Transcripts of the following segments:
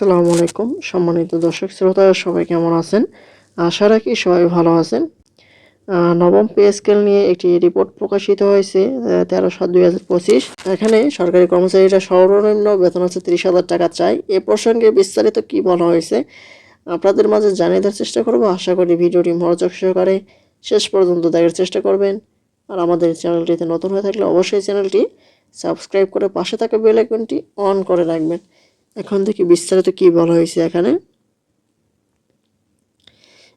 আসসালামু আলাইকুম, সম্মানিত দর্শক শ্রোতা, সবাই কেমন আছেন? আশা রাখি সবাই ভালো আছেন। নবম পে স্কেল নিয়ে একটি রিপোর্ট প্রকাশিত হয়েছে তেরো সাত দুই হাজার পঁচিশ। এখানে সরকারি কর্মচারীরা সর্বনিম্ন বেতন হচ্ছে তিরিশ হাজার টাকা চাই। এ প্রসঙ্গে বিস্তারিত কি বলা হয়েছে, আপনাদের মাঝে জানিয়ে দেওয়ার চেষ্টা করব। আশা করি ভিডিওটি মনোযোগ সহকারে শেষ পর্যন্ত দেখার চেষ্টা করবেন। আর আমাদের চ্যানেলটিতে নতুন হয়ে থাকলে অবশ্যই চ্যানেলটি সাবস্ক্রাইব করে পাশে থাকা বেল আইকনটি অন করে রাখবেন। এখন দেখি বিস্তারিত কি বলা হয়েছে এখানে।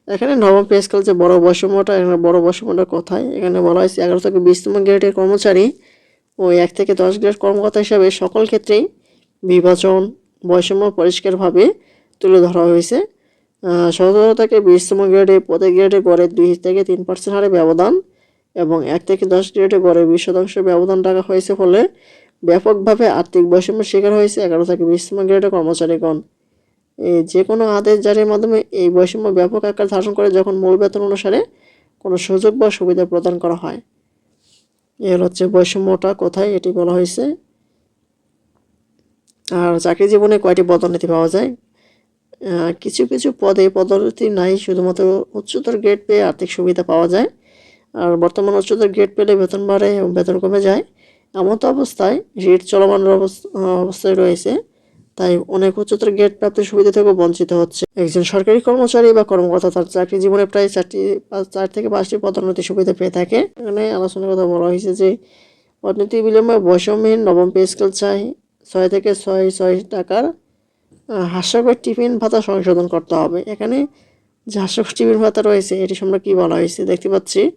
এখানে নবম পে স্কেল যে বড় বৈষম্যটা, এখানে বড় বৈষম্যটা কোথায়? এখানে বলা হয়েছে এগারো থেকে বিশতম গ্রেডের কর্মচারী ও এক থেকে দশ গ্রেড কর্মকর্তা হিসাবে সকল ক্ষেত্রেই বিভাজন, বৈষম্য পরিষ্কারভাবে তুলে ধরা হয়েছে। সতেরো থেকে বিশতম গ্রেডে প্রতি গ্রেডে গড়ে দুই থেকে তিন পার্সেন্ট হারে ব্যবধান এবং এক থেকে দশ গ্রেডে গড়ে বিশ শতাংশ ব্যবধান রাখা হয়েছে ফলে ব্যাপকভাবে আর্থিক বৈষম্যের শিকার হয়েছে এগারো থেকে বিশতম গ্রেডের কর্মচারীগণ। এই যে কোনো আদেশ জারির মাধ্যমে এই বৈষম্য ব্যাপক আকার ধারণ করে যখন মূল বেতন অনুসারে কোনো সুযোগ বা সুবিধা প্রদান করা হয়। এর হচ্ছে বৈষম্যটা কোথায় এটি বলা হয়েছে। আর চাকরি জীবনে কয়টি পদোন্নতি পাওয়া যায়? কিছু কিছু পদে পদোন্নতি নাই, শুধুমাত্র উচ্চতর গ্রেড পেয়ে আর্থিক সুবিধা পাওয়া যায়। আর বর্তমান উচ্চতর গ্রেড পেলে বেতন বাড়ে এবং বেতন কমে যায়। এমন তো অবস্থায় রেট চলমান অবস্থ- অবস্থায় রয়েছে। তাই অনেক উচ্চতর গেট প্রাপ্তির সুবিধা থেকে বঞ্চিত হচ্ছে। একজন সরকারি কর্মচারী বা কর্মকর্তা তার চাকরি জীবনে প্রায় চারটি চার থেকে পাঁচটি পদোন্নতি সুবিধা পেয়ে থাকে। এখানে আলোচনার কথা বলা হয়েছে যে, অর্থনীতি বিলম্বে বৈষম্যহীন নবম পে স্কেল চাই। ছয় থেকে ছয় ছয় টাকার হাস্যকর টিফিন ভাতা সংশোধন করতে হবে। এখানে যে হাস্যকর টিফিন ভাতা রয়েছে, এটি সম্পর্কে কী বলা হয়েছে দেখতে পাচ্ছি।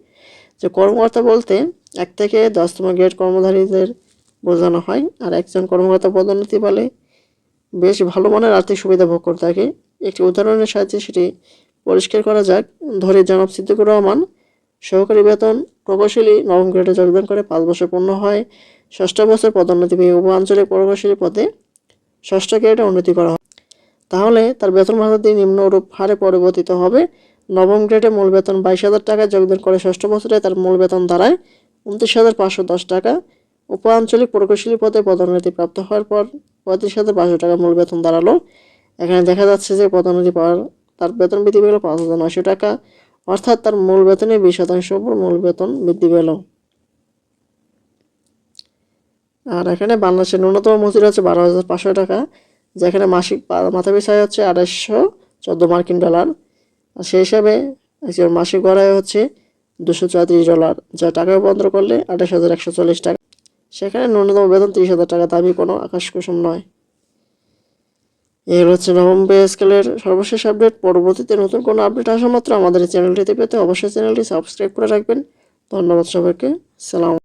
যে কর্মকর্তা বলতে এক থেকে দশতম গ্রেড কর্মধারীদের বোঝানো হয়, আর একজন কর্মকর্তা পদোন্নতি বলে বেশ ভালো মানের আর্থিক সুবিধা ভোগ করে থাকে। একটি উদাহরণের সাহায্যে সেটি পরিষ্কার করা যাক। ধরে জনাব সিদ্দিকুর রহমান, সহকারী বেতন প্রকৌশলী নবম গ্রেডে যোগদান করে পাঁচ বছর পূর্ণ হয়। ষষ্ঠ বছর পদোন্নতি পেয়ে উপ আঞ্চলিক প্রকৌশলী পদে ষষ্ঠ গ্রেডে উন্নতি করা হয়। তাহলে তার বেতন ভাতাটি নিম্নরূপ হারে পরিবর্তিত হবে। নবম গ্রেডে মূল বেতন বাইশ হাজার টাকা, যোগদান করে ষষ্ঠ বছরে তার মূল বেতন দাঁড়ায় উনত্রিশ হাজার পাঁচশো দশ টাকা। উপ আঞ্চলিক প্রকৌশলী পদে পদোন্নতি প্রাপ্ত হওয়ার পর পঁয়ত্রিশ হাজার পাঁচশো টাকা মূল বেতন দাঁড়াল। এখানে দেখা যাচ্ছে যে পদোন্নতি পাওয়ার তার বেতন বৃদ্ধি পেল পাঁচ হাজার নয়শো টাকা, অর্থাৎ তার মূল বেতনে বিশ শতাংশ উপর মূল বেতন বৃদ্ধি পেল। আর এখানে বাংলাদেশের ন্যূনতম মজুরি হচ্ছে বারো হাজার পাঁচশো টাকা, যেখানে মাসিক মাথা পিছু আয় হচ্ছে আড়াইশো চোদ্দ মার্কিন ডলার। সেই হিসাবে একজন মাসিক গড় আয় হচ্ছে দুশো চৌত্রিশ ডলার, যা টাকা রূপান্তর করলে আঠাশ হাজার একশো চল্লিশ টাকা। সেখানে ন্যূনতম বেতন তিরিশ হাজার টাকা দাবি কোনো আকাশ কুসুম নয়। এর হচ্ছে নবম পে স্কেলের সর্বশেষ আপডেট। পরবর্তীতে নতুন কোনো আপডেট আসা মাত্র আমাদের চ্যানেলটিতে পেতে অবশ্যই চ্যানেলটি সাবস্ক্রাইব করে রাখবেন। ধন্যবাদ সবাইকে। সালাম।